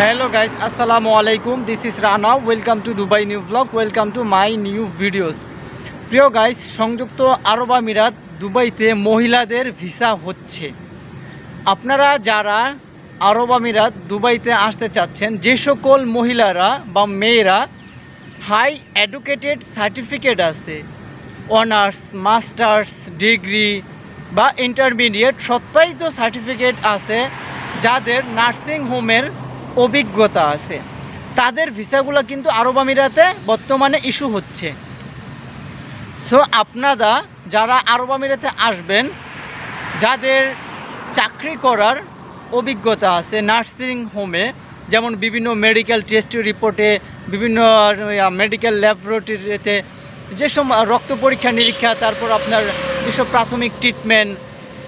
Hello guys আসসালামু আলাইকুম this is Rana welcome to Dubai new blog welcome to my new videos প্রিয় guys সংযুক্ত আরব আমিরাত দুবাইতে মহিলাদের ভিসা হচ্ছে। আপনারা যারা আরব আমিরাত দুবাইতে আসতে চাচ্ছেন, যে সকল মহিলারা বা মেয়েরা হাই এডুকেটেড সার্টিফিকেট আছে অনার্স মাস্টার্স ডিগ্রি বা ইন্টারমিডিয়েট সত্যায়িত সার্টিফিকেট আছে, যাদের নার্সিং হোমের অভিজ্ঞতা আছে। তাদের ভিসাগুলো কিন্তু আরব আমিরাতে বর্তমানে ইস্যু হচ্ছে। সো আপনারা যারা আরব আমিরাতে আসবেন, যাদের চাকরি করার অভিজ্ঞতা আছে নার্সিং হোমে, যেমন বিভিন্ন মেডিকেল টেস্ট রিপোর্টে, বিভিন্ন মেডিকেল ল্যাবরেটরিতে যেসব রক্ত পরীক্ষা নিরীক্ষা, তারপর আপনার যেসব প্রাথমিক ট্রিটমেন্ট,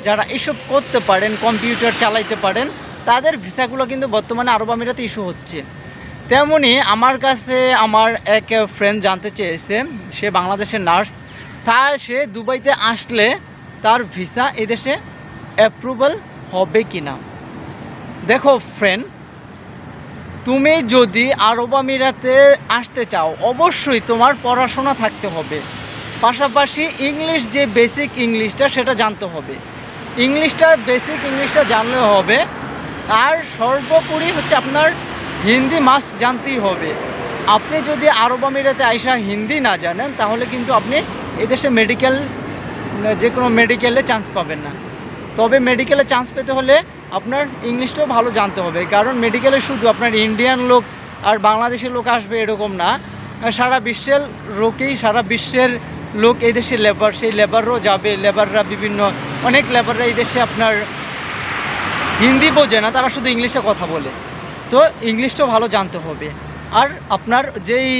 যারা এসব করতে পারেন, কম্পিউটার চালাইতে পারেন তাদের ভিসাগুলো কিন্তু বর্তমানে আরব আমিরাতে ইস্যু হচ্ছে। তেমনি আমার কাছে আমার এক ফ্রেন্ড জানতে চেয়েছে, সে বাংলাদেশের নার্স তার সে দুবাইতে আসলে তার ভিসা এদেশে অ্যাপ্রুভাল হবে কি না দেখো ফ্রেন্ড তুমি যদি আরব আমিরাতে আসতে চাও, অবশ্যই তোমার পড়াশোনা থাকতে হবে। পাশাপাশি ইংলিশ যে বেসিক ইংলিশটা, সেটা জানতে হবে। ইংলিশটা বেসিক ইংলিশটা জানলে হবে আর সর্বোপরি হচ্ছে আপনার হিন্দি মাস্ট জানতেই হবে। আপনি যদি আরব আমিরাতে আইসা হিন্দি না জানেন, তাহলে কিন্তু আপনি এদেশে মেডিকেল যে কোনো মেডিকেলে চান্স পাবেন না। তবে মেডিকেলে চান্স পেতে হলে আপনার ইংলিশটাও ভালো জানতে হবে। কারণ মেডিকেলে শুধু আপনার ইন্ডিয়ান লোক আর বাংলাদেশের লোক আসবে এরকম না। সারা বিশ্বের লোকেই, সারা বিশ্বের লোক এই দেশে লেবার সেই লেবারও যাবে। লেবাররা বিভিন্ন, অনেক লেবাররা এই দেশে আপনার হিন্দি বোঝে না, তারা শুধু ইংলিশে কথা বলে। তো ইংলিশটাও ভালো জানতে হবে। আর আপনার যেই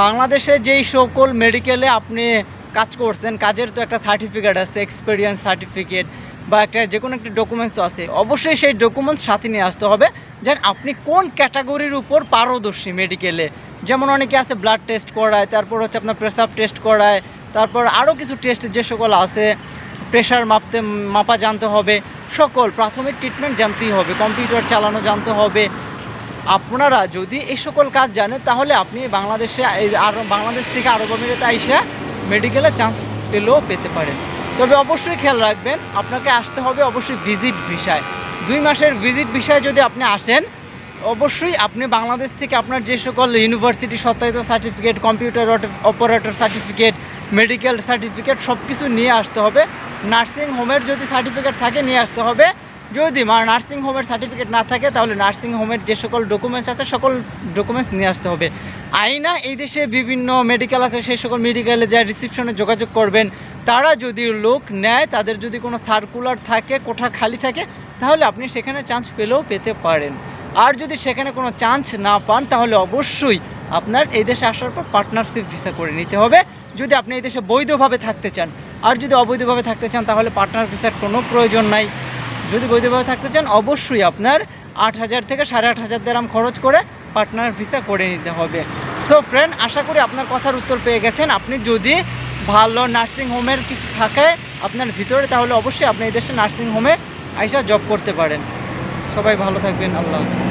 বাংলাদেশে যেই সকল মেডিকেলে আপনি কাজ করছেন, কাজের তো একটা সার্টিফিকেট আছে এক্সপিরিয়েন্স সার্টিফিকেট বা একটা যে কোনো একটা ডকুমেন্টস তো আছে, অবশ্যই সেই ডকুমেন্টস সাথে নিয়ে আসতে হবে যে আপনি কোন ক্যাটাগরির উপর পারদর্শী মেডিকেলে যেমন অনেকে আছে ব্লাড টেস্ট করায়, তারপর হচ্ছে আপনার প্রেসাব টেস্ট করায়, তারপর আরও কিছু টেস্ট যে সকল আছে প্রেশার মাপতে, মাপা জানতে হবে। সকল প্রাথমিক ট্রিটমেন্ট জানতেই হবে কম্পিউটার চালানো জানতে হবে। আপনারা যদি এই সকল কাজ জানেন, তাহলে আপনি বাংলাদেশে আর বাংলাদেশ থেকে আরব আমিরাতে আইসা মেডিকেলে চান্স পেলেও পেতে পারেন। তবে অবশ্যই খেয়াল রাখবেন, আপনাকে আসতে হবে অবশ্যই ভিজিট ভিসায় দুই মাসের ভিজিট ভিসায় যদি আপনি আসেন, অবশ্যই আপনি বাংলাদেশ থেকে আপনার যে সকল ইউনিভার্সিটি সত্যায়িত certificate computer operator certificate medical certificate সব কিছু নিয়ে আসতে হবে। নার্সিং হোমের যদি সার্টিফিকেট থাকে, নিয়ে আসতে হবে। যদি মা নার্সিং হোমের সার্টিফিকেট না থাকে, তাহলে নার্সিং হোমের যে সকল ডকুমেন্টস আছে, সকল ডকুমেন্টস নিয়ে আসতে হবে। আইনা এই দেশে বিভিন্ন মেডিকেল আছে, সেই সকল মেডিকেলে যা রিসিপশনে যোগাযোগ করবেন, তারা যদি লোক নেয়, তাদের যদি কোনো সার্কুলার থাকে, কোঠা খালি থাকে, তাহলে আপনি সেখানে চান্স পেলেও পেতে পারেন। আর যদি সেখানে কোনো চান্স না পান, তাহলে অবশ্যই আপনার এই দেশে আসার পর পার্টনারশিপ ভিসা করে নিতে হবে। যদি আপনি এই দেশে বৈধভাবে থাকতে চান, আর যদি অবৈধভাবে থাকতে চান, তাহলে পার্টনার ভিসার কোনো প্রয়োজন নাই। যদি বৈধভাবে থাকতে চান, অবশ্যই আপনার আট হাজার থেকে সাড়ে আট হাজার দেরাম খরচ করে পার্টনার ভিসা করে নিতে হবে। সো ফ্রেন্ড আশা করি আপনার কথার উত্তর পেয়ে গেছেন। আপনি যদি ভালো নার্সিং হোমের কিছু থাকে আপনার ভিতরে, তাহলে অবশ্যই আপনি এই দেশে নার্সিং হোমে আইসা জব করতে পারেন। সবাই ভালো থাকবেন। আল্লাহ হাফিজ।